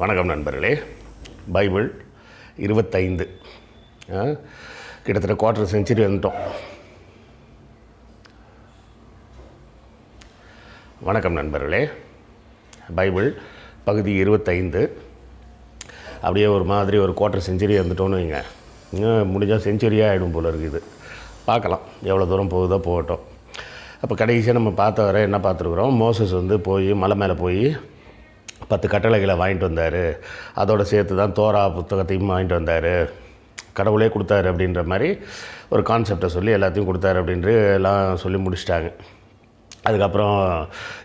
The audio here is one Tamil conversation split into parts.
வணக்கம் நண்பர்களே. பைபிள் இருபத்தைந்து. கிட்டத்தட்ட குவார்டர் செஞ்சுரி வந்துட்டோம். வணக்கம் நண்பர்களே. பைபிள் பகுதி இருபத்தைந்து. அப்படியே ஒரு மாதிரி ஒரு குவார்டர் செஞ்சுரி வந்துட்டோன்னு வைங்க. இன்னும் முடிஞ்சால் செஞ்சுரியாக ஆகிடும் போல் இருக்குது பார்க்கலாம் எவ்வளோ தூரம் போகுதோ போகட்டும். அப்போ கடைசியாக நம்ம பார்த்த வரை என்ன பார்த்துருக்குறோம்? மோசஸ் வந்து போய் மலை மேலே போய் பத்து கட்டளைகளை வாங்கிட்டு வந்தார். அதோட சேர்த்து தான் தோரா புத்தகத்தையும் வாங்கிட்டு வந்தார். கடவுளே கொடுத்தாரு அப்படின்ற மாதிரி ஒரு கான்செப்டை சொல்லி எல்லாத்தையும் கொடுத்தாரு அப்படின்ட்டு எல்லாம் சொல்லி முடிச்சிட்டாங்க. அதுக்கப்புறம்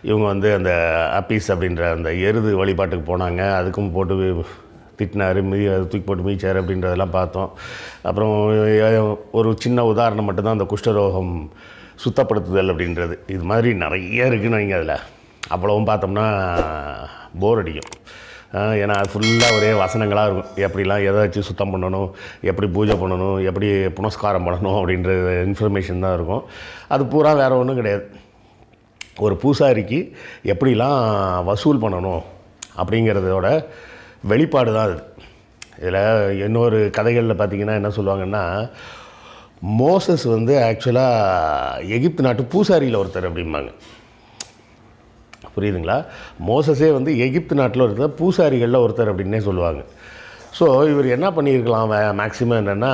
இவங்க வந்து அந்த அப்பீஸ் அப்படின்ற அந்த எருது வழிபாட்டுக்கு போனாங்க. அதுக்கும் போட்டு திட்டினார் மீ தூக்கி போட்டு மீச்சார் அப்படின்றதெல்லாம் பார்த்தோம். அப்புறம் ஒரு சின்ன உதாரணம் மட்டும்தான் அந்த குஷ்டரோகம் சுத்தப்படுத்துதல் அப்படின்றது. இது மாதிரி நிறைய இருக்குன்னு வைங்க அதில். அவ்வளவும் பார்த்தோம்னா போர் அடிக்கும். ஏன்னா அது ஃபுல்லாக ஒரே வசனங்களாக இருக்கும். எப்படிலாம் எதை வச்சு சுத்தம் பண்ணணும் எப்படி பூஜை பண்ணணும் எப்படி புனஸ்காரம் பண்ணணும் அப்படின்ற இன்ஃபர்மேஷன் தான் இருக்கும். அது பூரா வேறு ஒன்றும் கிடையாது. ஒரு பூசாரிக்கு எப்படிலாம் வசூல் பண்ணணும் அப்படிங்கிறதோட வெளிப்பாடு தான் அது. இதில் இன்னொரு கதைகளில் பார்த்தீங்கன்னா என்ன சொல்லுவாங்கன்னா மோசஸ் வந்து ஆக்சுவலாக எகிப்து நாட்டு பூசாரியில் ஒருத்தர் அப்படிம்பாங்க. புரியுதுங்களா? மோசஸே வந்து எகிப்து நாட்டில் ஒருத்தர் பூசாரிகளில் ஒருத்தர் அப்படின்னே சொல்லுவாங்க. ஸோ இவர் என்ன பண்ணியிருக்கலாம் மேக்ஸிமம் என்னென்னா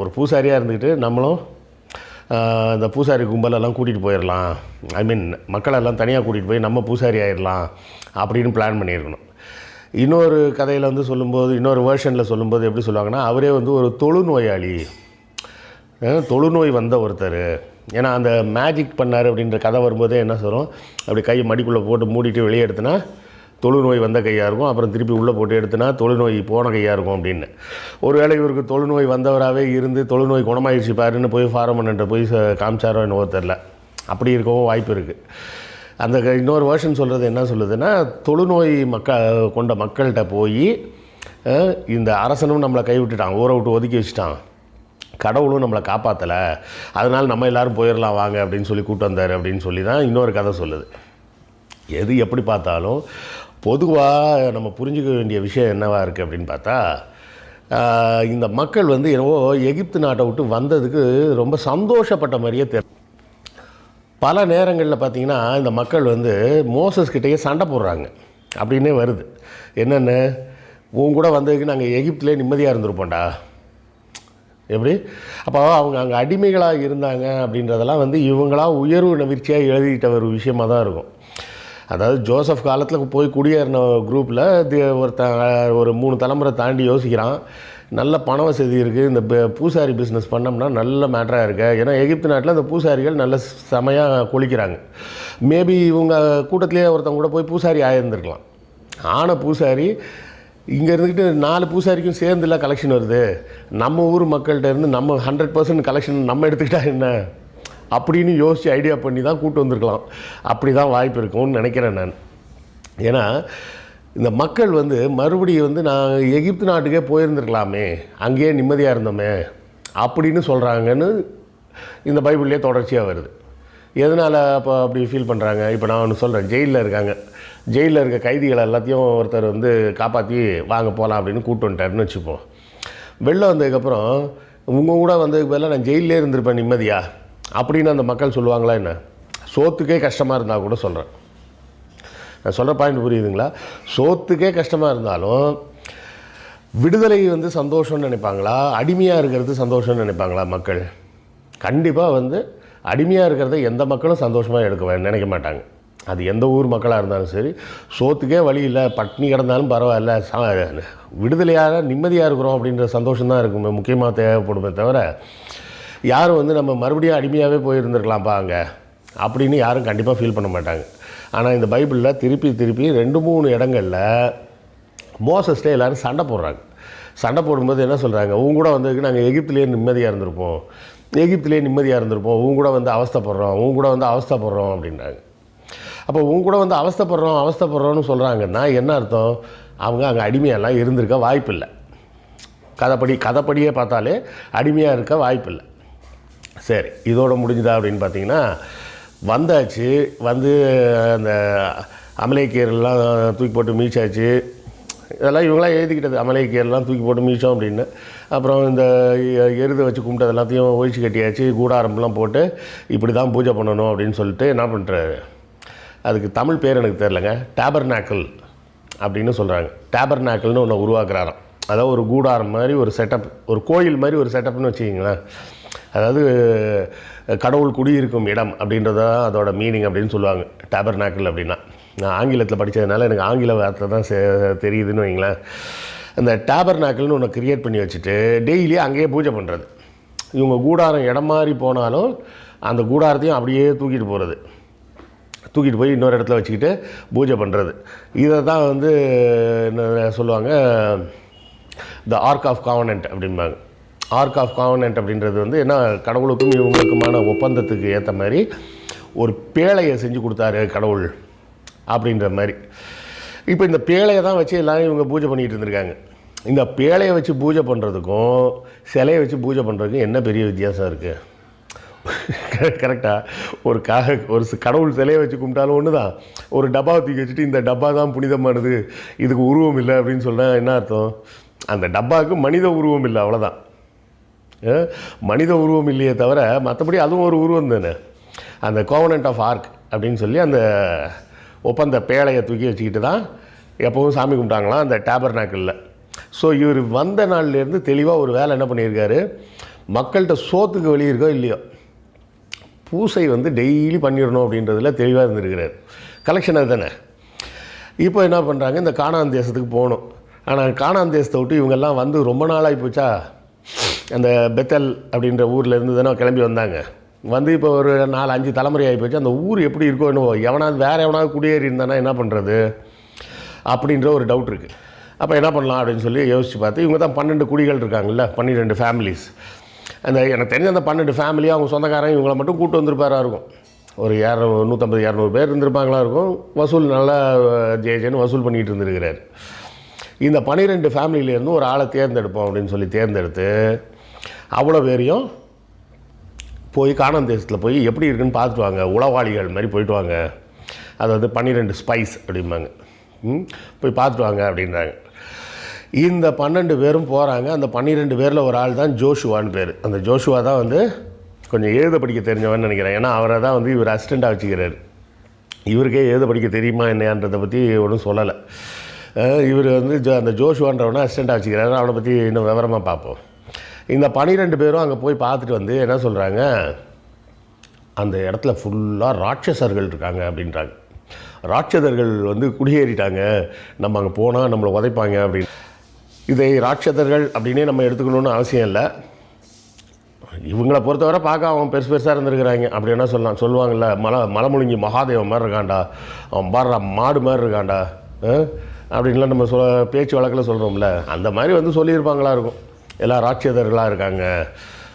ஒரு பூசாரியாக இருந்துக்கிட்டு நம்மளும் இந்த பூசாரி கும்பலெல்லாம் கூட்டிகிட்டு போயிடலாம் ஐ மீன் மக்களெல்லாம் தனியாக கூட்டிகிட்டு போய் நம்ம பூசாரி ஆயிடலாம் அப்படின்னு பிளான் பண்ணியிருக்கணும். இன்னொரு கதையில் வந்து சொல்லும்போது இன்னொரு வேர்ஷனில் சொல்லும்போது எப்படி சொல்லுவாங்கன்னா அவரே வந்து ஒரு தொழுநோயாளி. தொழுநோய் வந்த ஒருத்தர். ஏன்னா அந்த மேஜிக் பண்ணார் அப்படின்ற கதை வரும்போதே என்ன சொல்கிறோம் அப்படி கையை மடிக்குள்ளே போட்டு மூடிட்டு வெளியே எடுத்தனா தொழுநோய் வந்த கையாக இருக்கும். அப்புறம் திருப்பி உள்ளே போட்டு எடுத்தனா தொழுநோய் போன கையாக இருக்கும் அப்படின்னு. ஒருவேளை இவருக்கு தொழுநோய் வந்தவராகவே இருந்து தொழுநோய் குணமாயிடுச்சு பாருன்னு போய் ஃபாரம் பண்ணிட்டு போய் காமிச்சாரோ என்னவோ தெரில அப்படி இருக்கவும் வாய்ப்பு இருக்குது அந்த க- இன்னொரு வேர்ஷன் சொல்கிறது என்ன சொல்லுதுன்னா தொழுநோய் மக்க கொண்ட மக்கள்கிட்ட போய் இந்த அரசனும் நம்மளை கைவிட்டுட்டான். ஊரை விட்டு ஒதுக்கி வச்சுட்டான். கடவுளும் நம்மளை காப்பாற்றலை அதனால் நம்ம எல்லோரும் போயிடலாம் வாங்க அப்படின்னு சொல்லி கூட்டு வந்தார் அப்படின்னு சொல்லி தான் இன்னொரு கதை சொல்லுது. எது எப்படி பார்த்தாலும் பொதுவாக நம்ம புரிஞ்சுக்க வேண்டிய விஷயம் என்னவா இருக்குது அப்படின்னு பார்த்தா இந்த மக்கள் வந்து என்னவோ எகிப்து நாட்டை விட்டு வந்ததுக்கு ரொம்ப சந்தோஷப்பட்ட மாதிரியே தெரி பல நேரங்களில் பார்த்தீங்கன்னா இந்த மக்கள் வந்து மோசஸ் கிட்டேயே சண்டை போடுறாங்க. அப்படின்னே வருது. என்னென்ன? உன் கூட வந்ததுக்கு நாங்கள் எகிப்திலே நிம்மதியாக இருந்திருப்போம்டா. எப்படி? அப்போ அவங்க அங்கே அடிமைகளாக இருந்தாங்க அப்படின்றதெல்லாம் வந்து இவங்களா உயர்வு நவிற்சியாக எழுதிட்ட ஒரு விஷயமாக தான் இருக்கும். அதாவது ஜோசப் காலத்தில் போய் குடியேறின குரூப்பில் ஒருத்தன் ஒரு மூணு தலைமுறை தாண்டி யோசிக்கிறான். நல்ல பண வசதி இருக்குது இந்த பூசாரி பிஸ்னஸ் பண்ணோம்னா நல்ல மேட்டராக இருக்கு. ஏன்னா எகிப்து நாட்டில் அந்த பூசாரிகள் நல்ல செமையாக கொளிக்கிறாங்க. மேபி இவங்க கூட்டத்திலேயே ஒருத்தவங்க கூட போய் பூசாரி ஆயிருந்துருக்கலாம். ஆன பூசாரி இங்கே இருந்துக்கிட்டு நாலு பூசாரிக்கும் சேர்ந்துல கலெக்ஷன் வருது. நம்ம ஊர் மக்கள்கிட்ட இருந்து நம்ம ஹண்ட்ரட் பர்சன்ட் கலெக்ஷன் நம்ம எடுத்துக்கிட்டா என்ன? அப்படின்னு யோசித்து ஐடியா பண்ணி தான் கூட்டு வந்திருக்கலாம். அப்படி தான் வாய்ப்பு இருக்கும்னு நினைக்கிறேன் நான். ஏன்னா இந்த மக்கள் வந்து மறுபடியும் வந்து நான் எகிப்து நாட்டுக்கே போயிருந்துருக்கலாமே அங்கேயே நிம்மதியாக இருந்தோமே அப்படின்னு சொல்கிறாங்கன்னு இந்த பைபிள்லேயே தொடர்ச்சியாக வருது. எதனால் அப்போ அப்படி ஃபீல் பண்ணுறாங்க இப்போ நான் ஒன்று சொல்கிறேன் ஜெயிலில் இருக்காங்க. ஜெயிலில் இருக்க கைதிகளை எல்லாத்தையும் ஒருத்தர் வந்து காப்பாற்றி வாங்க போகலாம் அப்படின்னு கூட்டு வந்துட்டாருன்னு வச்சுப்போம். வெளில வந்ததுக்கப்புறம் உங்கள் கூட வந்ததுக்கு பதிலாக நான் ஜெயிலே இருந்திருப்பேன் நிம்மதியா? அப்படின்னு அந்த மக்கள் சொல்லுவாங்களா என்ன? சோத்துக்கே கஷ்டமாக இருந்தால் கூட சொல்கிறேன் நான் சொல்கிற பாயிண்ட் புரியுதுங்களா? சோத்துக்கே கஷ்டமாக இருந்தாலும் விடுதலை வந்து சந்தோஷம்னு நினைப்பாங்களா? அடிமையாக இருக்கிறது சந்தோஷம்னு நினைப்பாங்களா மக்கள்? கண்டிப்பாக வந்து அடிமையாக இருக்கிறத எந்த மக்களும் சந்தோஷமாக எடுக்க நினைக்க மாட்டாங்க. அது எந்த ஊர் மக்களாக இருந்தாலும் சரி சோத்துக்கே வழி இல்லை பட்னி கிடந்தாலும் பரவாயில்ல ச- விடுதலையாக நிம்மதியாக இருக்கிறோம் அப்படின்ற சந்தோஷம் தான் இருக்கும் முக்கியமாக தேவைப்படுமே தவிர யாரும் வந்து நம்ம மறுபடியும் அடிமையாகவே போயிருந்துருக்கலாம்ப்பா அங்கே அப்படின்னு யாரும் கண்டிப்பாக ஃபீல் பண்ண மாட்டாங்க. ஆனால் இந்த பைபிளில் திருப்பி திருப்பி ரெண்டு மூணு இடங்களில் மோசஸ்ட்டே எல்லாரும் சண்டை போடுறாங்க. சண்டை போடும்போது என்ன சொல்கிறாங்க உங்க கூட வந்ததுக்கு நாங்கள் எகிப்திலேயே நிம்மதியாக இருந்திருப்போம். எகிப்திலேயே நிம்மதியாக இருந்திருப்போம். உங்க கூட வந்து அவஸ்தப்படுறோம். உங்க கூட வந்து அவஸ்தப்படுறோம் அப்படின்றாங்க. அப்போ உங்க கூட வந்து அவஸ்தப்படுறோம் அவஸ்தைப்படுறோம்னு சொல்கிறாங்கன்னா என்ன அர்த்தம்? அவங்க அங்கே அடிமையெல்லாம் இருந்திருக்க வாய்ப்பில்லை. கதைப்படி கதைப்படியே பார்த்தாலே அடிமையாக இருக்க வாய்ப்பில்லை. சரி இதோட முடிஞ்சுதா அப்படின்னு பார்த்தீங்கன்னா வந்தாச்சு வந்து அந்த அமலேக்கியர்லாம் தூக்கி போட்டு மீச்சாச்சு. இதெல்லாம் இவங்களாம் எழுதிக்கிட்டது அமலைக்கியர்லாம் தூக்கி போட்டு மீச்சோம் அப்படின்னு. அப்புறம் இந்த எ- எருதை வச்சு கும்பிட்டது எல்லாத்தையும் ஒழிச்சு கட்டியாச்சு கூடாரம்லாம் போட்டு இப்படி தான் பூஜை பண்ணணும் அப்படின்னு சொல்லிட்டு என்ன பண்ணுறாரு அதுக்கு தமிழ் பேர் எனக்கு தெரிலங்க டேபர்நாக்கிள் அப்படின்னு சொல்கிறாங்க டேபர்நாக்கிள்னு ஒன்று உருவாக்குறாராம். அதாவது ஒரு கூடாரம் மாதிரி ஒரு செட்டப் ஒரு கோயில் மாதிரி ஒரு செட்டப்னு வச்சுக்கிங்களேன். அதாவது கடவுள் குடியிருக்கும் இடம் அப்படின்றது தான் அதோட மீனிங் அப்படின்னு சொல்லுவாங்க. டேபர்நாக்கிள் அப்படின்னா. நான் ஆங்கிலத்தில் படித்ததுனால எனக்கு ஆங்கில வார்த்தை தான் செ- தெரியுதுன்னு வைங்களேன். அந்த டேபர்நாக்கிள்னு ஒன்று கிரியேட் பண்ணி வச்சுட்டு டெய்லி அங்கேயே பூஜை பண்ணுறது இவங்க கூடாரம் இடம் மாதிரி போனாலும் அந்த கூடாரத்தையும் அப்படியே தூக்கிட்டு போகிறது தூக்கிட்டு போய் இன்னொரு இடத்துல வச்சுக்கிட்டு பூஜை பண்ணுறது இதை தான் வந்து என்ன சொல்லுவாங்க த ஆர்க் ஆஃப் காவனன்ட் அப்படிம்பாங்க. ஆர்க் ஆஃப் காவனன்ட் அப்படின்றது வந்து என்ன கடவுளுக்கும் இவங்களுக்குமான ஒப்பந்தத்துக்கு ஏற்ற மாதிரி ஒரு பேழையை செஞ்சு கொடுத்தாரு கடவுள் அப்படின்ற மாதிரி. இப்போ இந்த பேழையை தான் வச்சு எல்லாரும் இவங்க பூஜை பண்ணிகிட்டு இருந்திருக்காங்க. இந்த பேழையை வச்சு பூஜை பண்ணுறதுக்கும் சிலையை வச்சு பூஜை பண்ணுறதுக்கும் என்ன பெரிய வித்தியாசம் இருக்குது கரெக்டாக ஒரு காக ஒரு கடவுள் சிலையை வச்சு கும்பிட்டாலும் ஒன்று தான் ஒரு டப்பாவை தூக்கி வச்சுட்டு இந்த டப்பா தான் புனிதமானது இதுக்கு உருவம் இல்லை அப்படின்னு சொன்னால் என்ன அர்த்தம்? அந்த டப்பாவுக்கு மனித உருவம் இல்லை அவ்வளோதான் மனித உருவம் இல்லையே தவிர மற்றபடி அதுவும் ஒரு உருவம் தானே. அந்த கோவனன்ட் ஆஃப் ஆர்க் அப்படின்னு சொல்லி அந்த ஒப்பந்த பேழையை தூக்கி வச்சுக்கிட்டு தான் எப்போவும் சாமி கும்பிட்டாங்களாம் அந்த டேபர் நாக்கில் ஸோ இவர் வந்த நாள்லேருந்து தெளிவாக ஒரு வேலை என்ன பண்ணியிருக்காரு? மக்கள்கிட்ட சோத்துக்கு வழி இருக்கோ இல்லையோ? பூசை வந்து டெய்லி பண்ணிடணும் அப்படின்றதுல தெளிவாக இருந்திருக்கிறார். கலெக்ஷன் அது தானே இப்போ என்ன பண்ணுறாங்க இந்த காணான் தேசத்துக்கு போகணும். ஆனால் காணான் தேசத்தை விட்டு இவங்கெல்லாம் வந்து ரொம்ப நாளாகி போச்சா? அந்த பெத்தல் அப்படின்ற ஊரில் இருந்து தானே கிளம்பி வந்தாங்க. வந்து இப்போ ஒரு நாலு அஞ்சு தலைமுறை ஆகி போச்சு. அந்த ஊர் எப்படி இருக்கோ என்னவோ எவனாவது வேறு எவனாவது குடியேறி இருந்தானா என்ன பண்ணுறது அப்படின்ற ஒரு டவுட் இருக்குது அப்போ என்ன பண்ணலாம் அப்படின்னு சொல்லி யோசித்து பார்த்து இவங்க தான் பன்னெண்டு குடிகள் இருக்காங்கல்ல பன்னிரெண்டு ஃபேமிலிஸ் அந்த எனக்கு தெரிஞ்ச அந்த பன்னெண்டு ஃபேமிலியாக அவங்க சொந்தக்காரங்க இவங்கள மட்டும் கூட்டு வந்திருப்பாரா இருக்கும். ஒரு இரநூறு நூற்றம்பது இரநூறு பேர் இருந்திருப்பாங்களா இருக்கும். வசூல் நல்லா ஜே ஜேன்னு வசூல் பண்ணிகிட்டு இருந்திருக்கிறார். இந்த பன்னிரெண்டு ஃபேமிலியிலேருந்து ஒரு ஆளை தேர்ந்தெடுப்போம் அப்படின்னு சொல்லி தேர்ந்தெடுத்து அவ்வளோ பேரையும் போய் காணான் தேசத்தில் போய் எப்படி இருக்குன்னு பார்த்துட்டு வாங்க. உளவாளிகள் மாதிரி போயிட்டு வாங்க. அதாவது பன்னிரெண்டு ஸ்பைஸ் அப்படிம்பாங்க. ம், போய் பார்த்துட்டு வாங்க அப்படின்றாங்க. இந்த பன்னெண்டு பேரும் போகிறாங்க அந்த பன்னிரெண்டு பேரில் ஒரு ஆள் தான் ஜோஷுவான்னு பேர். அந்த ஜோஷுவா தான் வந்து கொஞ்சம் எழுத படிக்க தெரிஞ்சவன்னு நினைக்கிறேன். ஏன்னா அவரை தான் வந்து இவர் அசிஸ்டண்ட்டாக வச்சுக்கிறாரு. இவருக்கே எழுத படிக்க தெரியுமா என்னையான்றதை பற்றி ஒன்றும் சொல்லலை. இவர் வந்து ஜோ அந்த ஜோஷுவான்றவனை அசிஸ்டண்ட்டாக வச்சுக்கிறாரு. அவனை பற்றி இன்னும் விவரமாக பார்ப்போம். இந்த பன்னிரெண்டு பேரும் அங்கே போய் பார்த்துட்டு வந்து என்ன சொல்கிறாங்க அந்த இடத்துல ஃபுல்லாக ராட்சசர்கள் இருக்காங்க அப்படின்றாங்க. ராட்சதர்கள் வந்து குடியேறிட்டாங்க. நம்ம அங்கே போனால் நம்மளை உதைப்பாங்க அப்படின்னு. இதை ராட்சதர்கள் அப்படின்னே நம்ம எடுத்துக்கணும்னு அவசியம் இல்லை. இவங்களை பொறுத்தவரை பார்க்க அவன் பெருசு பெருசாக இருந்திருக்கிறாங்க. அப்படி என்ன சொல்லலாம்? சொல்லுவாங்கள்ல மலை முழுங்கி மகாதேவன் மாதிரி இருக்கான்டா. அவன் பாடுறா மாடு மாதிரி இருக்கான்டா. ஆ? அப்படின்லாம் நம்ம சொ பேச்சு வழக்கில் சொல்கிறோம்ல அந்த மாதிரி வந்து சொல்லியிருப்பாங்களா இருக்கும். எல்லாம் ராட்சதர்களாக இருக்காங்க.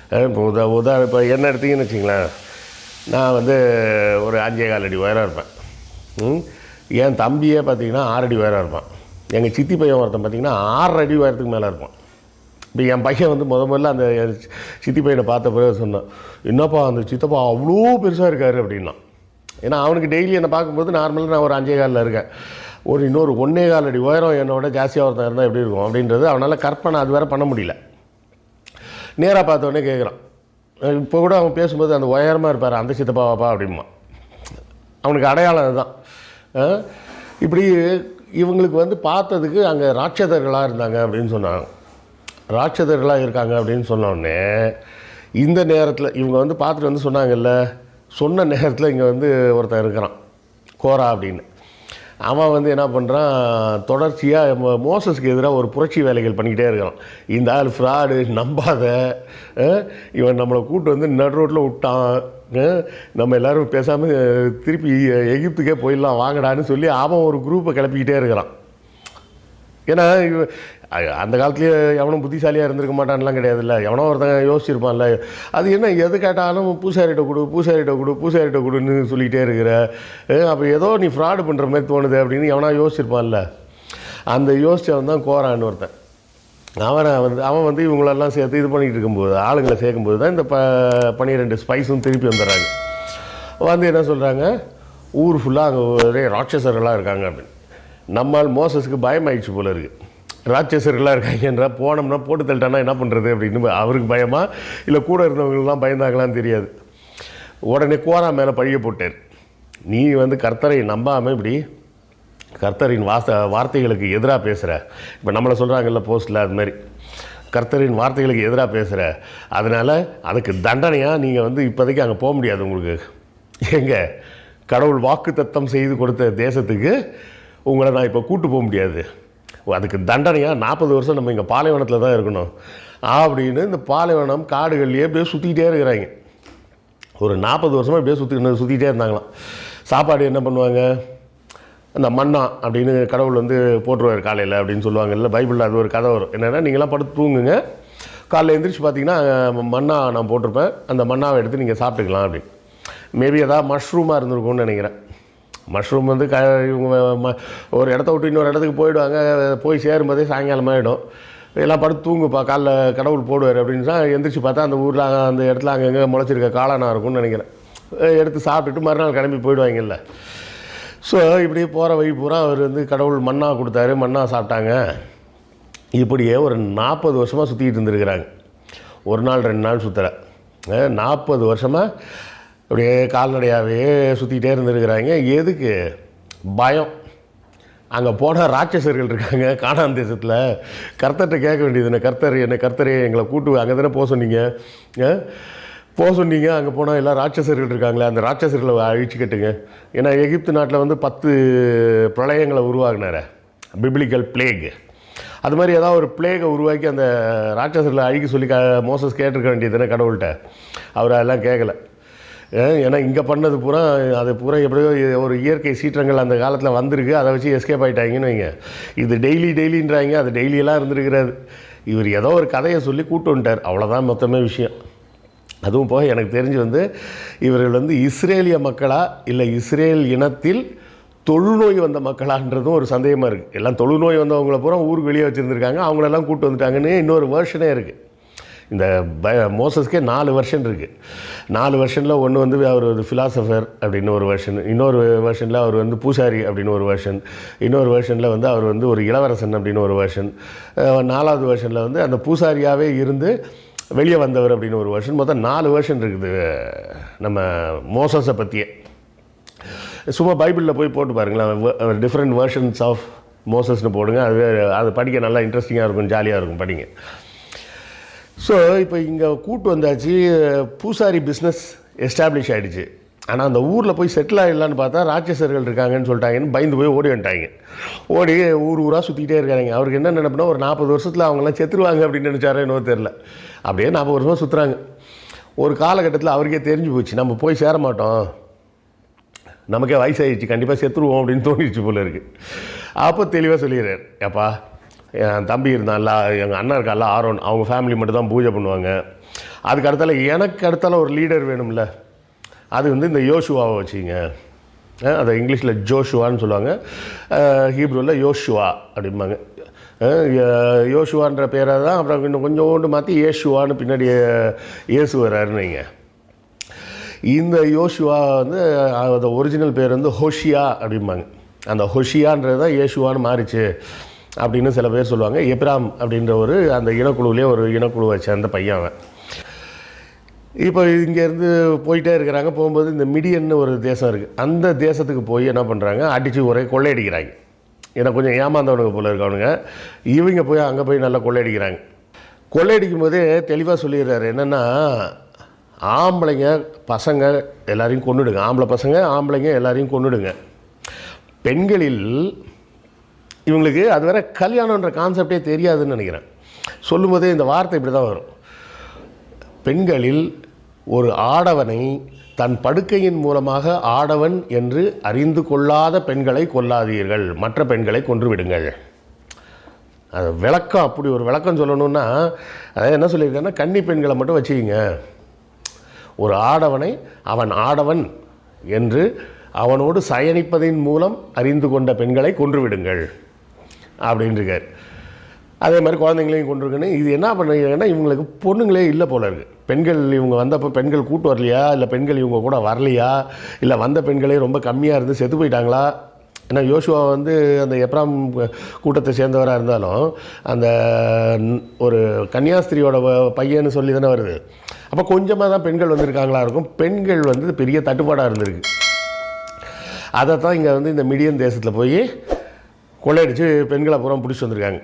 இப்போ உத உதா இப்போ என்ன எடுத்தீங்கன்னு வச்சிங்களேன் நான் வந்து ஒரு அஞ்சே கால் அடி உயரம் இருப்பேன். ம்? என் தம்பியே பார்த்தீங்கன்னா ஆறடி உயரம் இருப்பான். எங்கள் சித்தி பையன் ஒருத்தன் பார்த்தீங்கன்னா ஆறு அடி உயரத்துக்கு மேலே இருப்பான். இப்போ என் பையன் வந்து முத முதல்ல அந்த சித்தி பையனை பார்த்த பிறகு சொன்னான் என்னப்பா அந்த சித்தப்பா அவ்வளோ பெருசாக இருக்காரு அப்படின்னா ஏன்னா அவனுக்கு டெய்லி என்னை பார்க்கும்போது நார்மலாக நான் ஒரு அஞ்சே காலில் இருக்கேன். ஒரு இன்னொரு ஒன்றே கால் அடி உயரம் என்னோட ஜாஸ்தியாக ஒருத்தன் இருந்தால் எப்படி இருக்கும் அப்படின்றது அவனால் கற்பனை அது வேற பண்ண முடியல. நேராக பார்த்தோடனே கேட்குறான் இப்போ கூட அவன் பேசும்போது அந்த உயரமாக இருப்பார் அந்த சித்தப்பாவாப்பா அப்படிமா அவனுக்கு அடையாளம் அதுதான். இப்படி இவங்களுக்கு வந்து பார்த்ததுக்கு அங்கே ராட்சதர்களாக இருந்தாங்க அப்படின்னு சொன்னாங்க. ராட்சதர்களாக இருக்காங்க அப்படின்னு சொன்னோடனே இந்த நேரத்தில் இவங்க வந்து பார்த்துட்டு வந்து சொன்னாங்கல்ல சொன்ன நேரத்தில் இங்கே வந்து ஒருத்தன் இருக்கிறான் கோரா அப்படின்னு. அவன் வந்து என்ன பண்ணுறான் தொடர்ச்சியாக மோசஸ்க்கு எதிராக ஒரு புரட்சி வேலைகள் பண்ணிக்கிட்டே இருக்கிறான். இந்த ஆள் ஃப்ராடு நம்பாத இவன் நம்மளை கூப்பிட்டு வந்து நடு ரோட்டில் விட்டான். நம்ம எல்லாரும் பேசாமல் திருப்பி எகிப்துக்கே போயிடலாம் வாங்கடான்னு சொல்லி அவன் ஒரு குரூப்பை கிளப்பிக்கிட்டே இருக்கிறான். ஏன்னா அந்த காலத்துலேயே எவனும் புத்திசாலியாக இருந்திருக்க மாட்டான்லாம் கிடையாதுல்ல. எவனோ ஒருத்தன் யோசிச்சிருப்பான்ல. அது என்ன எது கேட்டாலும் பூசாரிட்ட கொடு பூசாரிட்ட கொடு பூசாரிட்ட கொடுன்னு சொல்லிகிட்டே இருக்கிற அப்போ ஏதோ நீ ஃப்ராடு பண்ணுற மாதிரி தோணுது அப்படின்னு எவனா யோசிச்சிருப்பான்ல. அந்த யோசிச்சவன் தான் கோரான்னு ஒருத்தன். அவனை வந்து அவன் வந்து இவங்களெல்லாம் சேர்த்து இது பண்ணிகிட்டு இருக்கும்போது ஆளுங்களை சேர்க்கும்போது தான் இந்த ப பன்னிரெண்டு ஸ்பைஸும் திருப்பி வந்துடுறாங்க. வந்து என்ன சொல்கிறாங்க ஊர் ஃபுல்லாக அங்கே ஒரே ராட்சசர்களாக இருக்காங்க அப்படின்னு. நம்மால் மோசஸ்க்கு பயமாயிடுச்சு போல இருக்குது ராட்சசர்களாக இருக்காங்கன்றா போனோம்னா போட்டு தள்ளிட்டானா என்ன பண்ணுறது அப்படின்னு அவருக்கு பயமா? இல்லை கூட இருந்தவங்களெலாம் பயந்தாங்களான்னு தெரியாது. உடனே கோரா மேலே பழிய போட்டார். நீ வந்து கர்த்தரை நம்பாமல் இப்படி கர்த்தரின் வாச வார்த்தைகளுக்கு எதிராக பேசுகிற இப்போ நம்மளை சொல்கிறாங்கல்ல போஸ்ட்டில் அது மாதிரி கர்த்தரின் வார்த்தைகளுக்கு எதிராக பேசுகிற அதனால் அதுக்கு தண்டனையாக நீங்கள் வந்து இப்போதைக்கு அங்கே போக முடியாது உங்களுக்கு. எங்கே? கடவுள் வாக்கு தத்தம் செய்து கொடுத்த தேசத்துக்கு உங்களை நான் இப்போ கூட்டு போக முடியாது. அதுக்கு தண்டனையாக நாற்பது வருஷம் நம்ம இங்கே பாலைவனத்தில் தான் இருக்கணும். அப்படின்னு இந்த பாலைவனம் காடுகள்லேயே அப்படியே சுற்றிக்கிட்டே இருக்கிறாங்க. ஒரு நாற்பது வருஷமாக இப்படியே சுற்றி சுற்றிக்கிட்டே இருந்தாங்களாம். சாப்பாடு என்ன பண்ணுவாங்க? அந்த மண்ணா அப்படின்னு கடவுள் வந்து போட்டுருவார் காலையில் அப்படின்னு சொல்லுவாங்க. இல்லை பைபிளில் அது ஒரு கதை வரும். என்னென்னா நீங்களாம் படுத்து தூங்குங்க. காலைல எழுந்திரிச்சு பார்த்தீங்கன்னா மன்னா நான் போட்டிருப்பேன். அந்த மண்ணாவை எடுத்து நீங்கள் சாப்பிட்டுக்கலாம் அப்படின்னு. மேபி எதாவது மஷ்ரூமாக இருந்திருக்கும்னு நினைக்கிறேன். மஷ்ரூம் வந்து க இவங்க ம- ஒரு இடத்த விட்டு இன்னொரு இடத்துக்கு போயிடுவாங்க. போய் சேரும்போதே சாயங்காலம் ஆகிடும் எல்லாம் படுத்து தூங்குப்பா. காலைல கடவுள் போடுவார் அப்படின்னு தான் எந்திரிச்சு பார்த்தா அந்த ஊரில் அந்த இடத்துல அங்கங்கே முளைச்சிருக்க காளானா இருக்கும்னு நினைக்கிறேன். எடுத்து சாப்பிட்டுட்டு மறுநாள் கிளம்பி போயிடுவாங்கல்ல. ஸோ இப்படி போகிற வழி பூரா அவர் வந்து கடவுள் மண்ணா கொடுத்தாரு மண்ணா சாப்பிட்டாங்க. இப்படியே ஒரு நாற்பது வருஷமாக சுற்றிக்கிட்டு இருந்திருக்கிறாங்க. ஒரு நாள் ரெண்டு நாள் சுற்றுற நாற்பது வருஷமாக அப்படியே கால்நடையாகவே சுற்றிக்கிட்டே இருந்திருக்கிறாங்க. எதுக்கு? பயம். அங்கே போனால் ராட்சசர்கள் இருக்காங்க காணான் தேசத்தில். கர்த்தர்கிட்ட கேட்க வேண்டியது என்ன? கர்த்தர் என்ன கர்த்தரே எங்களை கூட்டு அங்கே தானே போக சொன்னீங்க? ஆ? போக சொன்னீங்க அங்கே போனால் எல்லாம் ராட்சசர்கள் இருக்காங்களே அந்த ராட்சசர்களை அழிச்சுக்கட்டுங்க ஏன்னா எகிப்து நாட்டில் வந்து பத்து பிரளயங்களை உருவாக்குனார. பிப்ளிக்கல் பிளேக் அது மாதிரி ஏதாவது ஒரு பிளேகை உருவாக்கி அந்த ராட்சசர்களை அழிக்க சொல்லி க மோசஸ் கேட்டிருக்க வேண்டியது தானே கடவுள்கிட்ட? அவர் அதெல்லாம் கேட்கல ஏன்னா இங்கே பண்ணது பூரா அது பூரா எப்படியோ ஒரு இயற்கை சீற்றங்கள் அந்த காலத்தில் வந்திருக்கு. அதை வச்சு எஸ்கேப் ஆகிட்டாங்கன்னு வைங்க. இது டெய்லி டெய்லின்றாங்க அது டெய்லியெல்லாம் இருந்திருக்கிறாரு. இவர் ஏதோ ஒரு கதையை சொல்லி கூட்டு வந்துட்டார். அவ்வளோதான் மொத்தமே விஷயம். அதுவும் போக எனக்கு தெரிஞ்சு வந்து இவர்கள் வந்து இஸ்ரேலிய மக்களா இல்லை இஸ்ரேல் இனத்தில் தொழுநோய் வந்த மக்களான்றதும் ஒரு சந்தேகமாக இருக்குது எல்லாம் தொழுநோய் வந்தவங்கள பூரா ஊருக்கு வெளியே வச்சுருந்துருக்காங்க. அவங்களெல்லாம் கூட்டு வந்துட்டாங்கன்னு இன்னொரு வேர்ஷனே இருக்குது இந்த ப மோசஸ்க்கே நாலு வெர்ஷன் இருக்குது நாலு வெர்ஷனில் ஒன்று வந்து அவர் ஒரு ஃபிலாசபர் அப்படின்னு ஒரு வெர்ஷன் இன்னொரு வெர்ஷனில் அவர் வந்து பூசாரி அப்படின்னு ஒரு வெர்ஷன் இன்னொரு வெர்ஷனில் வந்து அவர் வந்து ஒரு இளவரசன் அப்படின்னு ஒரு வெர்ஷன் நாலாவது வெர்ஷனில் வந்து அந்த பூசாரியாகவே இருந்து வெளியே வந்தவர் அப்படின்னு ஒரு வருஷன் மொத்தம் நாலு வருஷன் இருக்குது. நம்ம மோசஸை பற்றியே சும்மா பைபிளில் போய் போட்டு பாருங்களேன். டிஃப்ரெண்ட் வேர்ஷன்ஸ் ஆஃப் மோசஸ்னு போடுங்க. அது அது படிக்க நல்லா இன்ட்ரெஸ்டிங்காக இருக்கும் ஜாலியாக இருக்கும் படிங்க. ஸோ இப்போ இங்கே கூட்டு வந்தாச்சு பூசாரி பிஸ்னஸ் எஸ்டாப்ளிஷ் ஆகிடுச்சு ஆனால் அந்த ஊரில் போய் செட்டில் ஆகிடலான்னு பார்த்தா ராட்சசர்கள் இருக்காங்கன்னு சொல்லிட்டாங்கன்னு பயந்து போய் ஓடி வந்துட்டாங்க. ஓடி ஊர் ஊராக சுற்றிக்கிட்டே இருக்காங்க. அவருக்கு என்ன நினைப்புனா ஒரு நாற்பது வருஷத்தில் அவங்கெல்லாம் செத்துருவாங்க அப்படின்னு நினச்சாரோ என்னவோ தெரில அப்படியே நாற்பது வருஷமாக சுற்றுறாங்க ஒரு காலகட்டத்தில் அவருக்கே தெரிஞ்சு போச்சு நம்ம போய் சேர மாட்டோம். நமக்கே வயசாகிடுச்சு கண்டிப்பாக செத்துருவோம் அப்படின்னு தோணிடுச்சு போல இருக்குது அப்போ தெளிவாக சொல்லிடுறார் ஏப்பா என் தம்பி இருந்தான்ல எங்கள் அண்ணன் இருக்கான்ல ஆரோன் அவங்க ஃபேமிலி மட்டும் தான் பூஜை பண்ணுவாங்க. அதுக்கு அடுத்தால எனக்கு அடுத்தால ஒரு லீடர் வேணும்ல. அது வந்து இந்த யோசுவாவை வச்சுங்க அதை இங்கிலீஷில் ஜோஷுவான்னு சொல்லுவாங்க. ஹீப்ரூவில் யோஷுவா அப்படிம்பாங்க. யோசுவான்ற பேரை தான் அப்புறம் இன்னும் கொஞ்சோண்டு மாற்றி ஏசுவான்னு பின்னாடி இயேசு வர்றாருன்னு வைங்க. இந்த யோசுவா வந்து அந்த ஒரிஜினல் பேர் வந்து ஹோஷியா அப்படிம்பாங்க. அந்த ஹொஷியான்றது தான் இயேசுவான்னு மாறிச்சு அப்படின்னு சில பேர் சொல்லுவாங்க. எப்ராம் அப்படின்ற ஒரு அந்த இனக்குழுவிலே ஒரு இனக்குழுவை சேர்ந்த பையன் அவன். இப்போ இங்கேருந்து போயிட்டே இருக்கிறாங்க. போகும்போது இந்த மிடியன்னு ஒரு தேசம் இருக்குது அந்த தேசத்துக்கு போய் என்ன பண்ணுறாங்க அடித்து ஒரே கொள்ளையடிக்கிறாங்க. ஏன்னா கொஞ்சம் ஏமாந்தவனுக்கு போல இருக்கவனுங்க இவங்க போய் அங்கே போய் நல்லா கொள்ளையடிக்கிறாங்க. கொள்ளையடிக்கும் போதே தெளிவாக சொல்லிடுறாரு என்னென்னா ஆம்பளைங்க பசங்க எல்லாரையும் கொண்டுடுங்க ஆம்பளை பசங்க ஆம்பளைங்க எல்லாரையும் கொண்டுடுங்க பெண்களில் இவங்களுக்கு அது வேற கல்யாணன்ற கான்செப்டே தெரியாதுன்னு நினைக்கிறேன். சொல்லும்போதே இந்த வார்த்தை இப்படி தான் வரும். பெண்களில் ஒரு ஆடவனை தன் படுக்கையின் மூலமாக ஆடவன் என்று அறிந்து கொள்ளாத பெண்களை கொல்லாதீர்கள். மற்ற பெண்களை கொன்றுவிடுங்கள். அது விளக்கம் அப்படி ஒரு விளக்கம் சொல்லணும்னா அதாவது என்ன சொல்லியிருக்காருன்னா கன்னி பெண்களை மட்டும் வச்சுக்கிங்க. ஒரு ஆடவனை அவன் ஆடவன் என்று அவனோடு சயனிப்பதின் மூலம் அறிந்து கொண்ட பெண்களை கொன்றுவிடுங்கள். அப்படின்ட்டுருக்கார் அதே மாதிரி குழந்தைங்களையும் கொண்டிருக்கணும் இது என்ன பண்ணுறீங்கன்னா இவங்களுக்கு பொண்ணுங்களே இல்லை போல இருக்குது பெண்கள் இவங்க வந்தப்போ பெண்கள் கூட்டு வரலையா? இல்லை பெண்கள் இவங்க கூட வரலையா? இல்லை வந்த பெண்களே ரொம்ப கம்மியாக இருந்து செத்து போயிட்டாங்களா? ஏன்னா யோசுவா வந்து அந்த எப்ராம் கூட்டத்தை சேர்ந்தவராக இருந்தாலும் அந்த ஒரு கன்னியாஸ்திரியோட வ- பையன்னு சொல்லி தானே வருது. அப்போ கொஞ்சமாக தான் பெண்கள் வந்திருக்காங்களா இருக்கும். பெண்கள் வந்து பெரிய தட்டுப்பாடாக இருந்திருக்கு. அதை தான் இங்கே வந்து இந்த மிடியன் தேசத்தில் போய் கொள்ளையடித்து பெண்களை பூரா பிடிச்சி வந்திருக்காங்க.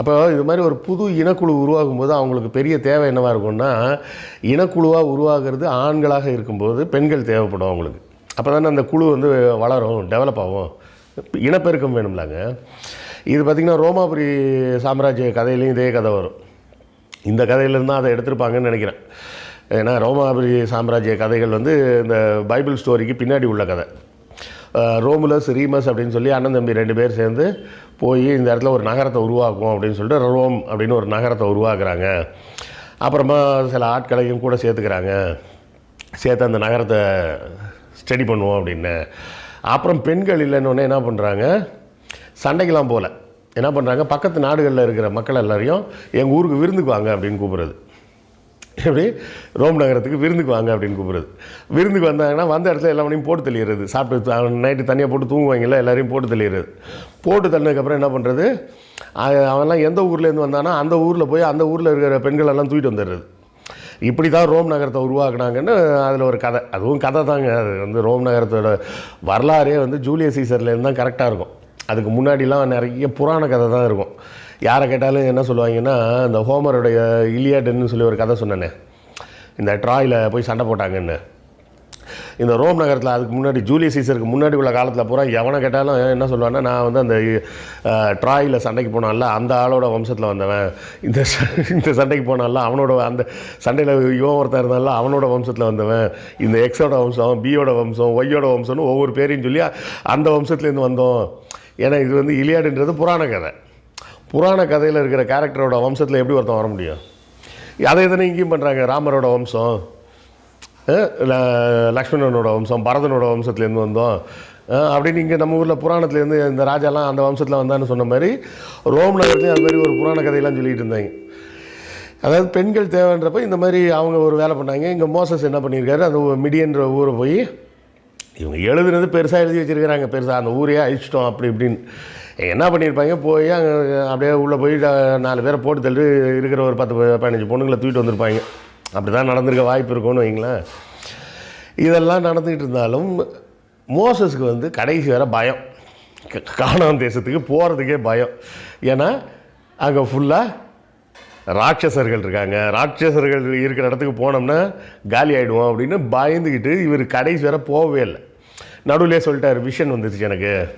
அப்போ இது மாதிரி ஒரு புது இனக்குழு உருவாகும் போது அவங்களுக்கு பெரிய தேவை என்னவாக இருக்கும்னா இனக்குழுவாக உருவாகிறது ஆண்களாக இருக்கும்போது பெண்கள் தேவைப்படும் அவங்களுக்கு. அப்போ தானே அந்த குழு வந்து வளரும் டெவலப் ஆகும். இனப்பெருக்கம் வேணும்லாங்க. இது பார்த்திங்கன்னா ரோமாபுரி சாம்ராஜ்ய கதையிலையும் இதே கதை வரும். இந்த கதையிலேருந்து தான் அதை எடுத்திருப்பாங்கன்னு நினைக்கிறேன். ஏன்னா ரோமாபுரி சாம்ராஜ்ய கதைகள் வந்து இந்த பைபிள் ஸ்டோரிக்கு பின்னாடி உள்ள கதை. ரோமுலஸ் ரீமஸ் அப்படின்னு சொல்லி அண்ணன் தம்பி ரெண்டு பேர் சேர்ந்து போய் இந்த இடத்துல ஒரு நகரத்தை உருவாக்குவோம் அப்படின்னு சொல்லிட்டு ரோம் அப்படின்னு ஒரு நகரத்தை உருவாக்குறாங்க. அப்புறமா சில ஆட்களையும் கூட சேர்த்துக்கிறாங்க. சேர்த்து அந்த நகரத்தை ஸ்டடி பண்ணுவோம் அப்படின்னு. அப்புறம் பெண்கள் இல்லைன்னு என்ன பண்ணுறாங்க சண்டைக்கெலாம் போகல என்ன பண்ணுறாங்க பக்கத்து நாடுகளில் இருக்கிற மக்கள் எல்லாரையும் எங்கள் ஊருக்கு விருந்துக்கு வாங்க அப்படின்னு கூப்பிட்றது. எப்படி? ரோம் நகரத்துக்கு விருந்துக்கு வாங்க அப்படின்னு கூப்பிடுறது. விருந்துக்கு வந்தாங்கன்னா வந்த இடத்துல எல்லாத்தையும் போட்டு தெளிகிறது சாப்பிட்டு நைட்டு தனியாக போட்டு தூங்குவாங்கல்ல எல்லாரையும் போட்டு தெளிகிறது போட்டு தள்ளினதுக்கப்புறம் என்ன பண்ணுறது அவன்லாம் எந்த ஊர்லேருந்து வந்தானா அந்த ஊரில் போய் அந்த ஊரில் இருக்கிற பெண்கள் எல்லாம் தூக்கிட்டு வந்துடுறது. இப்படி தான் ரோம் நகரத்தை உருவாக்குனாங்கன்னு அதில் ஒரு கதை. அதுவும் கதை தாங்க. அது வந்து ரோம் நகரத்தோட வரலாறே வந்து ஜூலியஸ் சீசர்லேருந்து தான் கரெக்டாக இருக்கும். அதுக்கு முன்னாடிலாம் நிறைய புராண கதை தான் இருக்கும். யாரை கேட்டாலும் என்ன சொல்லுவாங்கன்னா இந்த ஹோமருடைய இலியாடுன்னு சொல்லி ஒரு கதை சொன்னேன். இந்த ட்ராயில் போய் சண்டை போட்டாங்கன்னு. இந்த ரோம் நகரத்தில் அதுக்கு முன்னாடி ஜூலியஸ் சீசருக்கு முன்னாடி உள்ள காலத்தில் பூரா எவனை கேட்டாலும் என்ன சொல்லுவான்னா நான் வந்து அந்த ட்ராயில் சண்டைக்கு போனான்ல அந்த ஆளோட வம்சத்தில் வந்தவன். இந்த ச- இந்த சண்டைக்கு போனால அவனோட அந்த சண்டையில் இவன் ஒருத்தர் இருந்தால அவனோட வம்சத்தில் வந்தவன். இந்த எக்ஸோட வம்சம் பியோட வம்சம் ஒய்யோட வம்சம்னு ஒவ்வொரு பேரையும் சொல்லி அந்த வம்சத்துலேருந்து வந்தோம். ஏன்னா இது வந்து இலியாடுன்றது புராண கதை. புராண கதையில் இருக்கிற கேரக்டரோட வம்சத்தில் எப்படி ஒருத்தன் வர முடியும்? அதை தானே இங்கேயும் பண்ணுறாங்க ராமரோட வம்சம் லக்ஷ்மணனோட வம்சம் பரதனோட வம்சத்துலேருந்து வந்தோம். அப்படின்னு இங்கே நம்ம ஊரில் புராணத்துலேருந்து இந்த ராஜாலாம் அந்த வம்சத்தில் வந்தான்னு சொன்ன மாதிரி ரோம் நகரத்துலேயும் அது மாதிரி ஒரு புராண கதையெல்லாம் சொல்லிட்டு இருந்தாங்க. அதாவது பெண்கள் தேவைன்றப்ப இந்த மாதிரி அவங்க ஒரு வேலை பண்ணாங்க. இங்கே மோசஸ் என்ன பண்ணியிருக்காரு? அந்த மிடியன்ற ஊரை போய் இவங்க எழுதுனது பெருசாக எழுதி வச்சிருக்கிறாங்க. பெருசாக அந்த ஊரையே அழிச்சிட்டோம் அப்படி இப்படின்னு. என்ன பண்ணியிருப்பாங்க? போய் அங்கே அப்படியே உள்ளே போய் நாலு பேரை போட்டு தள்ளி இருக்கிற ஒரு பத்து பதினஞ்சு பொண்ணுங்களை தூக்கிட்டு வந்திருப்பாங்க. அப்படி தான் நடந்திருக்க வாய்ப்பு இருக்கும்னு வைங்களேன். இதெல்லாம் நடந்துக்கிட்டு இருந்தாலும் மோசஸ்க்கு வந்து கடைசி வர பயம். க- தேசத்துக்கு போகிறதுக்கே பயம். ஏன்னா அங்கே ஃபுல்லாக ராட்சசர்கள் இருக்காங்க. ராட்சசர்கள் இருக்கிற இடத்துக்கு போனோம்னா காலி ஆகிடுவோம் அப்படின்னு பயந்துக்கிட்டு இவர் கடைசி வர போகவே இல்லை. நடுவில் சொல்லிட்டார் விஷன் வந்துருச்சு எனக்கு.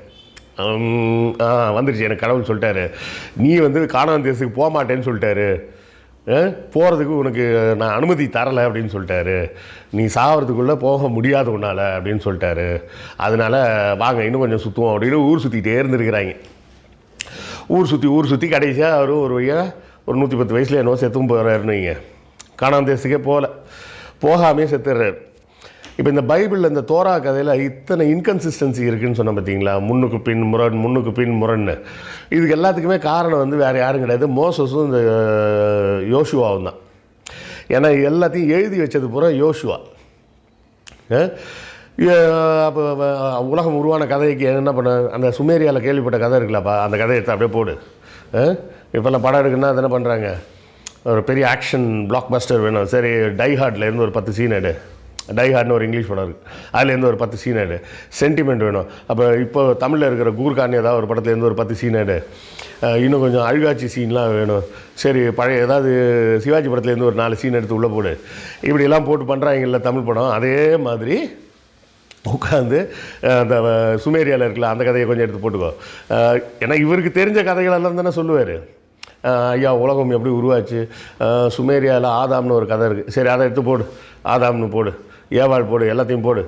ஆ வந்துருச்சு. எனக்கு கடவுள் சொல்லிட்டாரு. நீ வந்து காணான் தேசத்துக்கு போக மாட்டேன்னு சொல்லிட்டாரு. போகிறதுக்கு உனக்கு நான் அனுமதி தரலை அப்படின்னு சொல்லிட்டாரு. நீ சாகிறதுக்குள்ளே போக முடியாது உன்னால் அப்படின்னு சொல்லிட்டாரு. அதனால் வாங்க இன்னும் கொஞ்சம் சுற்றுவோம் அப்படின்னு ஊர் சுற்றிக்கிட்டே இருந்துருக்கிறாங்க. ஊர் சுற்றி ஊர் சுற்றி கடைசியாக அவர் ஒரு வழியாக ஒரு நூற்றி பத்து வயசில் என்னவோ செத்தும் போகிறாருன்னு வைங்க. காணாந்தேசுக்கே போகல. போகாமே செத்துடுறாரு இப்போ இந்த பைபிளில் இந்த தோரா கதையில் இத்தனை இன்கன்சிஸ்டன்சி இருக்குதுன்னு சொன்ன பார்த்தீங்களா முன்னுக்கு பின் முரண் முன்னுக்கு பின் முரண்னு. இதுக்கு எல்லாத்துக்குமே காரணம் வந்து வேறு யாரும் கிடையாது. மோசஸும் இந்த யோசுவாவும் தான். ஏன்னா எல்லாத்தையும் எழுதி வச்சது பூரா யோசுவா. அப்போ உலகம் உருவான கதைக்கு என்ன பண்ண அந்த சுமேரியாவில் கேள்விப்பட்ட கதை இருக்குல்லப்பா. அந்த கதையை எடுத்து அப்படியே போடு. இப்போல்லாம் படம் எடுக்குன்னா அது என்ன பண்ணுறாங்க ஒரு பெரிய ஆக்ஷன் பிளாக் பஸ்டர் வேணும். சரி டை ஒரு பத்து சீன் எடு. டைஹார்ட்னு ஒரு இங்கிலீஷ் படம் இருக்குது அதுலேருந்து ஒரு பத்து சீன் எடு. சென்டிமெண்ட் வேணும். அப்போ இப்போ தமிழில் இருக்கிற கூர்கான் ஏதாவது ஒரு படத்துலேருந்து ஒரு பத்து சீன் எடு. இன்னும் கொஞ்சம் அழுகாட்சி சீன்லாம் வேணும். சரி பழைய ஏதாவது சிவாஜி படத்துலேருந்து ஒரு நாலு சீன் எடுத்து உள்ளே போடு. இப்படிலாம் போட்டு பண்ணுறாங்கல்ல தமிழ் படம். அதே மாதிரி உட்காந்து அந்த சுமேரியாவில் இருக்கல அந்த கதையை கொஞ்சம் எடுத்து போட்டுக்கோ. ஏன்னா இவருக்கு தெரிஞ்ச கதைகளெல்லாம் தானே சொல்லுவார். ஐயா உலகம் எப்படி உருவாச்சு? சுமேரியாவில் ஆதாம்னு ஒரு கதை இருக்குது சரி அதை எடுத்து போடு. ஆதாம்னு போடு. ஏவாள் போடு எல்லாத்தையும் போடு.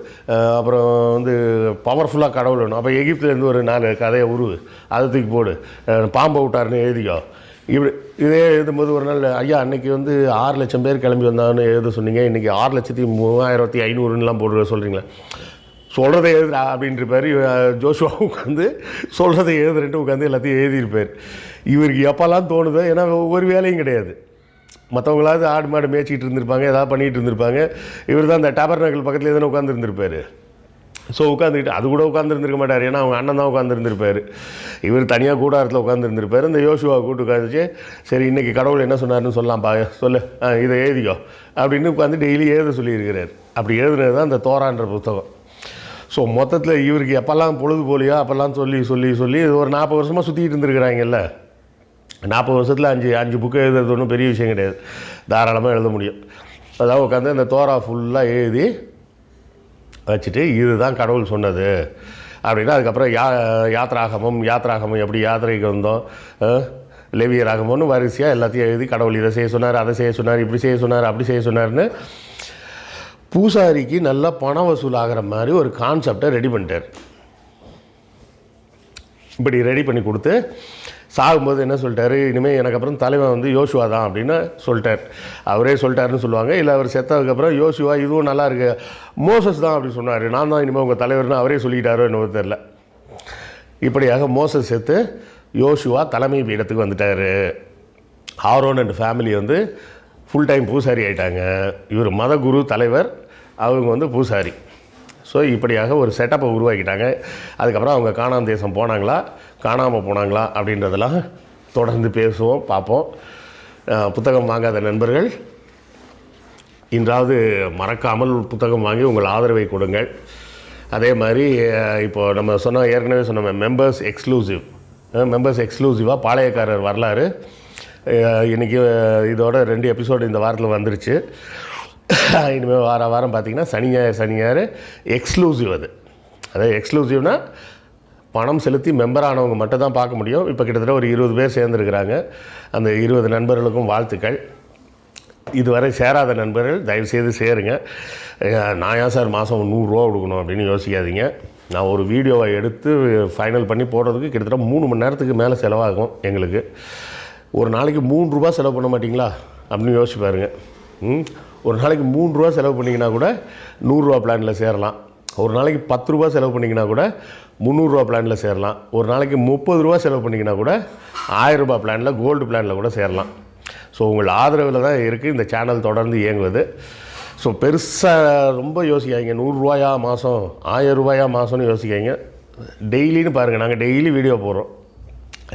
அப்புறம் வந்து பவர்ஃபுல்லாக கடவுள் வேணும். அப்போ எகிப்துலேருந்து ஒரு நாலு கதையை உருவு அதை தூக்கி போடு. பாம்பை விட்டாருன்னு எழுதிக்கோ. இப்படி இதே எழுதும்போது ஒரு நாள் ஐயா அன்னைக்கு வந்து ஆறு லட்சம் பேர் கிளம்பி வந்தாங்கன்னு எழுத சொன்னீங்க. இன்றைக்கி ஆறு லட்சத்தி மூவாயிரத்தி ஐநூறுன்னெலாம் போடுற சொல்கிறீங்களா சொல்கிறத எழுதுறா அப்படின்றப்பார் ஜோஷுவா உட்காந்து சொல்கிறத எழுதுறேன்ட்டு உட்காந்து எல்லாத்தையும் எழுதியிருப்பார். இவருக்கு எப்போல்லாம் தோணுதோ ஏன்னா ஒரு வேலையும் கிடையாது. மற்றவங்களாவது ஆடு மாடு மேய்ச்சிக்கிட்டு இருந்திருப்பாங்க ஏதாவது பண்ணிகிட்டு இருந்திருப்பாங்க. இவர் தான் அந்த டபர் நகல் பக்கத்தில் எதுனா உட்காந்துருந்துருப்பார் ஸோ உட்காந்துக்கிட்டு அது கூட உட்காந்துருந்துருக்க மாட்டார். ஏன்னா அவங்க அண்ணன் தான் உட்காந்துருந்துருப்பார் இவர் தனியாக கூடாரத்தில் உட்காந்துருந்துருப்பார் இந்த யோசுவா கூட்டு உட்காந்துச்சு சரி இன்றைக்கி கடவுள் என்ன சொன்னார்னு சொல்லலாம்ப்பா சொல்லு. ஆ, இதை எழுதிக்கோ. அப்படின்னு உட்காந்து டெய்லி எழுத சொல்லியிருக்கிறார். அப்படி எழுதுனது தான் இந்த தோரான்ற புத்தகம். ஸோ மொத்தத்தில் இவருக்கு எப்போல்லாம் பொழுது போலியோ அப்போல்லாம் சொல்லி சொல்லி சொல்லி இது ஒரு நாற்பது வருஷமாக சுற்றிட்டு இருந்திருக்கிறாங்கல்ல. நாற்பது வருஷத்தில் அஞ்சு அஞ்சு புக்கு எழுதுறது ஒன்றும் பெரிய விஷயம் கிடையாது. தாராளமாக எழுத முடியும். அதாவது உட்காந்து அந்த தோரா ஃபுல்லாக எழுதி வச்சுட்டு இதுதான் கடவுள் சொன்னது. அப்படின்னா அதுக்கப்புறம் யா யாத்ராகமம் யாத்ராகமம் எப்படி யாத்திரைக்கு வந்தோம்? லெவிய ராகமம்னு வரிசையாக எல்லாத்தையும் எழுதி கடவுள் இதை செய்ய சொன்னார் அதை செய்ய சொன்னார் இப்படி செய்ய சொன்னார் அப்படி செய்ய சொன்னார்னு பூசாரிக்கு நல்லா பணம் வசூல் ஆகிற மாதிரி ஒரு கான்செப்டை ரெடி பண்ணிட்டார். இப்படி ரெடி பண்ணி கொடுத்து சாகும்போது என்ன சொல்லிட்டாரு? இனிமேல் எனக்கு அப்புறம் தலைவன் வந்து யோசுவா தான் அப்படின்னு சொல்லிட்டார். அவரே சொல்லிட்டாருன்னு சொல்லுவாங்க. இல்லை அவர் செத்ததுக்கப்புறம் யோசுவா இதுவும் நல்லா இருக்கு. மோசஸ் தான் அப்படி சொன்னார். நான் தான் இனிமேல் உங்கள் தலைவர்னு அவரே சொல்லிட்டாரோ என்னவோ தெரில இப்படியாக மோசஸ் செத்து யோசுவா தலைமை பீடத்துக்கு வந்துட்டார். ஆரோன் அண்ட் ஃபேமிலி வந்து ஃபுல் டைம் பூசாரி ஆயிட்டாங்க. இவர் மதகுரு தலைவர் அவங்க வந்து பூசாரி. ஸோ இப்படியாக ஒரு செட்டப்பை உருவாக்கிட்டாங்க. அதுக்கப்புறம் அவங்க காணாம தேசம் போனாங்களா? காணாமல் போனாங்களா? அப்படின்றதெல்லாம் தொடர்ந்து பேசுவோம் பார்ப்போம். புத்தகம் வாங்காத நண்பர்கள் இன்றாவது மறக்காமல் புத்தகம் வாங்கி உங்கள் ஆதரவை கொடுங்கள். அதே மாதிரி இப்போது நம்ம சொன்ன ஏற்கனவே சொன்ன மெம்பர்ஸ் எக்ஸ்க்ளூசிவ் மெம்பர்ஸ் எக்ஸ்க்ளூசிவாக பாளையக்காரர் வரலாறு. இன்றைக்கி இதோட ரெண்டு எபிசோடு இந்த வாரத்தில் வந்துருச்சு. இனிமேல் வார வாரம் பார்த்தீங்கன்னா சனி ஞாயிறு சனி ஞாயிறு எக்ஸ்க்ளூசிவ் அது. அதாவது எக்ஸ்க்ளூசிவ்னால் பணம் செலுத்தி மெம்பர் ஆனவங்க மட்டும் தான் பார்க்க முடியும். இப்போ கிட்டத்தட்ட ஒரு இருபது பேர் சேர்ந்துருக்கிறாங்க. அந்த இருபது நண்பர்களுக்கும் வாழ்த்துக்கள். இதுவரை சேராத நண்பர்கள் தயவுசெய்து சேருங்க. நான் ஏன் சார் மாதம் நூறுரூவா கொடுக்கணும் அப்படின்னு யோசிக்காதீங்க. நான் ஒரு வீடியோவை எடுத்து ஃபைனல் பண்ணி போடுறதுக்கு கிட்டத்தட்ட மூணு மணி நேரத்துக்கு மேலே செலவாகும் எங்களுக்கு. ஒரு நாளைக்கு மூணு ரூபா செலவு பண்ண மாட்டிங்களா? அப்படின்னு யோசிச்சு பாருங்கள் ம்? ஒரு நாளைக்கு மூணு ரூபா செலவு பண்ணிங்கன்னா கூட நூறுரூவா பிளானில் சேரலாம். ஒரு நாளைக்கு பத்து ரூபா செலவு பண்ணிங்கன்னா கூட முந்நூறுரூவா பிளானில் சேரலாம். ஒரு நாளைக்கு முப்பது ரூபா செலவு பண்ணிங்கன்னா கூட ஆயிரரூபா பிளானில் கோல்டு பிளானில் கூட சேரலாம். ஸோ உங்கள் ஆதரவில் தான் இருக்குது இந்த சேனல் தொடர்ந்து இயங்குவது. ஸோ பெருசாக ரொம்ப யோசிக்காதீங்க. நூறுரூவாயா மாதம் ஆயிரம் ரூபாயா மாதம்னு யோசிக்காதீங்க. டெய்லின்னு பாருங்கள் நாங்கள் டெய்லி வீடியோ போடுறோம்.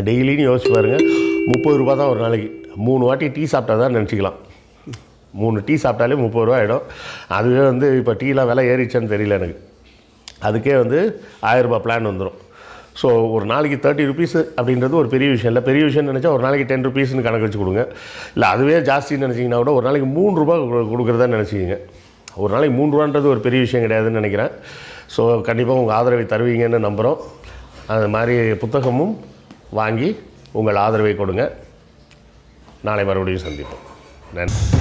டெய்லின்னு யோசிச்சு பாருங்கள் முப்பது ரூபா தான் ஒரு நாளைக்கு. மூணு வாட்டி டீ சாப்பிட்டா தான் நினச்சிக்கலாம். மூணு டீ சாப்பிட்டாலே முப்பது ரூபா ஆகிடும் அதுவே வந்து இப்போ டீலாம் விலை ஏறிச்சான்னு தெரியல எனக்கு. அதுக்கே வந்து ஆயிரரூபா பிளான் வந்துடும் ஸோ ஒரு நாளைக்கு தேர்ட்டி ருபீஸ் அப்படின்றது ஒரு பெரிய விஷயம் இல்லை. பெரிய விஷயம்னு நினச்சா ஒரு நாளைக்கு டென் ருபீஸ்னு கணக்கு வச்சு கொடுங்க. இல்லை அதுவே ஜாஸ்தின்னு நினச்சிங்கன்னா கூட ஒரு நாளைக்கு மூணு ரூபா கொடு- கொடுக்குறதா நினச்சிக்கிங்க. ஒரு நாளைக்கு மூணு ரூபான்றது ஒரு பெரிய விஷயம் கிடையாதுன்னு நினைக்கிறேன். ஸோ கண்டிப்பாக உங்கள் ஆதரவை தருவீங்கன்னு நம்புகிறோம் அது மாதிரி புத்தகமும் வாங்கி உங்கள் ஆதரவை கொடுங்க. நாளை மறுபடியும் சந்திப்போம். நன்றி.